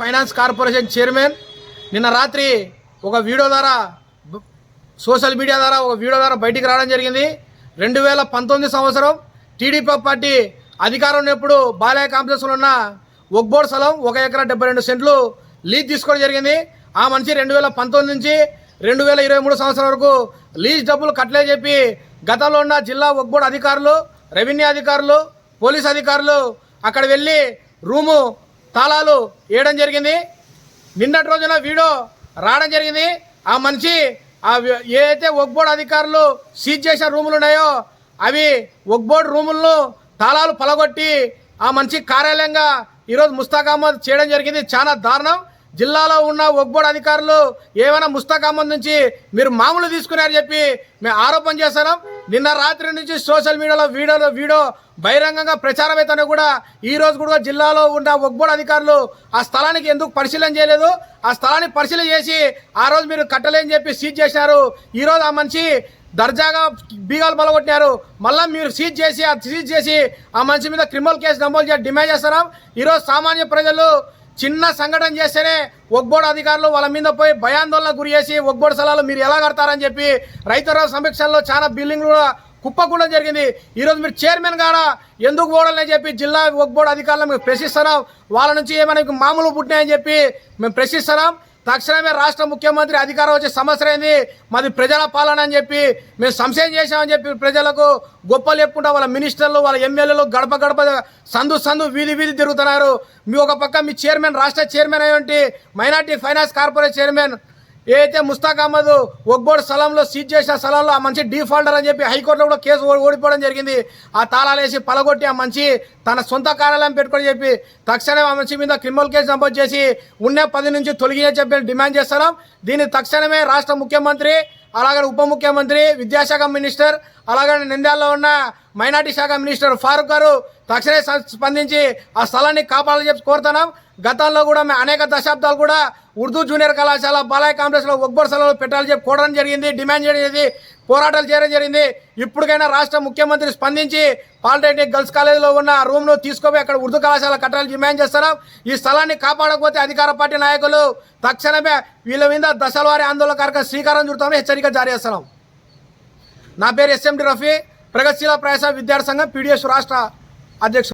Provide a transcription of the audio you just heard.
Finance corporation chairman. నిన్న రాత్రి ఒక వీడియో ద్వారా సోషల్ మీడియా ద్వారా ఒక వీడియో ద్వారా బయటికి రావడం జరిగింది. రెండు వేల పంతొమ్మిది సంవత్సరం టీడీపీ పార్టీ అధికారం ఉన్నప్పుడు బాలయ్య కాంప్లెక్స్లో ఉన్న ఒక్బోర్డ్ స్థలం ఒక ఎకరా డెబ్బై రెండు సెంట్లు లీజ్ తీసుకోవడం జరిగింది. ఆ మనిషి రెండు వేల పంతొమ్మిది నుంచి రెండు వేల ఇరవై మూడు సంవత్సరం వరకు లీజ్ డబ్బులు కట్టలే చెప్పి గతంలో ఉన్న జిల్లా ఒక్బోర్డ్ అధికారులు రెవెన్యూ అధికారులు పోలీస్ అధికారులు అక్కడ వెళ్ళి రూము తాళాలు వేయడం జరిగింది. నిన్నటి రోజున వీడియో రావడం జరిగింది. ఆ మనిషి ఆ ఏదైతే ఒక్బోర్డ్ అధికారులు సీజ్ చేసిన రూములు ఉన్నాయో అవి ఒక్బోర్డ్ రూములను తాళాలు పలగొట్టి ఆ మనిషి కార్యాలయంగా ఈరోజు ముస్తాక్ అహ్మద్ చేయడం జరిగింది. చాలా దారుణం. జిల్లాలో ఉన్న ఒక్బోర్డ్ అధికారులు ఏమైనా ముస్తాక్ అహ్మద్ నుంచి మీరు మామూలు తీసుకున్నారని చెప్పి మేము ఆరోపణ చేస్తున్నాం. నిన్న రాత్రి నుంచి సోషల్ మీడియాలో వీడియోలో వీడియో బహిరంగంగా ప్రచారం అయితేనే కూడా ఈ రోజు కూడా జిల్లాలో ఉన్న ఒక్బోర్డ్ అధికారులు ఆ స్థలానికి ఎందుకు పరిశీలన చేయలేదు? ఆ స్థలాన్ని పరిశీలన చేసి ఆ రోజు మీరు కట్టలేని చెప్పి సీజ్ చేసినారు. ఈరోజు ఆ మనిషి దర్జాగా బీగాలు బలగొట్టినారు మళ్ళీ మీరు సీజ్ చేసి ఆ సీజ్ చేసి ఆ మనిషి మీద క్రిమినల్ కేసు నమోదు చేసి డిమాండ్ చేస్తున్నాం. ఈరోజు సామాన్య ప్రజలు చిన్న సంఘటన చేస్తేనే ఒగ్బోర్డు అధికారులు వాళ్ళ మీద పోయి భయాందోళన గురి చేసి ఒగ్బోర్డు స్థలాలు మీరు ఎలా కడతారని చెప్పి రైతుల సమీక్షల్లో చాలా బిల్డింగ్లు కూడా కుప్పకూడడం జరిగింది. ఈరోజు మీరు చైర్మన్ గారా? ఎందుకు పోవడాలని చెప్పి జిల్లా ఒగ్బోర్డు అధికారులు మేము ప్రశ్నిస్తున్నాం. వాళ్ళ నుంచి ఏమైనా మామూలు పుట్టినాయని చెప్పి మేము ప్రశ్నిస్తున్నాం. తక్షణమే రాష్ట్ర ముఖ్యమంత్రి అధికారం వచ్చే సమస్య అయింది మాది ప్రజల పాలన అని చెప్పి మేము సంశయం చేశామని చెప్పి ప్రజలకు గొప్పలు చెప్పుకుంటా వాళ్ళ మినిస్టర్లు వాళ్ళ ఎమ్మెల్యేలు గడప గడప సందు సందు వీధి వీధి తిరుగుతున్నారు. మీ ఒక పక్క మీ చైర్మన్ రాష్ట్ర చైర్మన్ అయ్యంటి మైనార్టీ ఫైనాన్స్ కార్పొరేట్ చైర్మన్ ఏదైతే ముస్తాక్ అహ్మద్ ఒక్బోర్డ్ స్థలంలో సీజ్ చేసిన స్థలంలో ఆ మంచి డిఫాల్టర్ అని చెప్పి హైకోర్టులో కూడా కేసు ఓడిపోవడం జరిగింది. ఆ తాళాలు వేసి పలగొట్టి ఆ మంచి తన సొంత కార్యాలయం పెట్టుకొని చెప్పి తక్షణమే ఆ మనిషి మీద క్రిమినల్ కేసు నమోదు చేసి ఉన్న పది నుంచి తొలగి చెప్పి డిమాండ్ చేస్తున్నాం దీన్ని తక్షణమే రాష్ట్ర ముఖ్యమంత్రి అలాగే ఉప ముఖ్యమంత్రి విద్యాశాఖ మినిస్టర్ అలాగే నింద్యాలలో ఉన్న మైనార్టీ శాఖ మినిస్టర్ ఫారూక్ గారు తక్షణమే స్పందించి ఆ స్థలాన్ని కాపాడాలని చెప్పి కోరుతున్నాం. గతంలో కూడా మేము అనేక దశాబ్దాలు కూడా ఉర్దూ జూనియర్ కళాశాల బాలయ కాంప్లెక్స్లో ఒక్బోర్ స్థలంలో పెట్టాలని చెప్పి కోరడం జరిగింది డిమాండ్ చేయడం జరిగింది. పోరాటాలు చేయడం జరిగింది. ఇప్పటికైనా రాష్ట్ర ముఖ్యమంత్రి స్పందించి పాలిటెక్నిక్ గర్ల్స్ కాలేజీలో ఉన్న రూమ్ను తీసుకుపోయి అక్కడ ఉర్దూ కళాశాల కట్టాలని డిమాండ్ చేస్తున్నాం ఈ స్థలాన్ని కాపాడకపోతే అధికార పార్టీ నాయకులు తక్షణమే వీళ్ళ మీద దశలవారి ఆందోళన కార్యక్రమం శ్రీకారం చుడతామని హెచ్చరిక జారీ చేస్తున్నాం. నా పేరు ఎస్ఎండి రఫీ. ప్రగతిశీల ప్రయాస విద్యార్థి సంఘం పీడిఎస్ రాష్ట్ర అధ్యక్షుడు.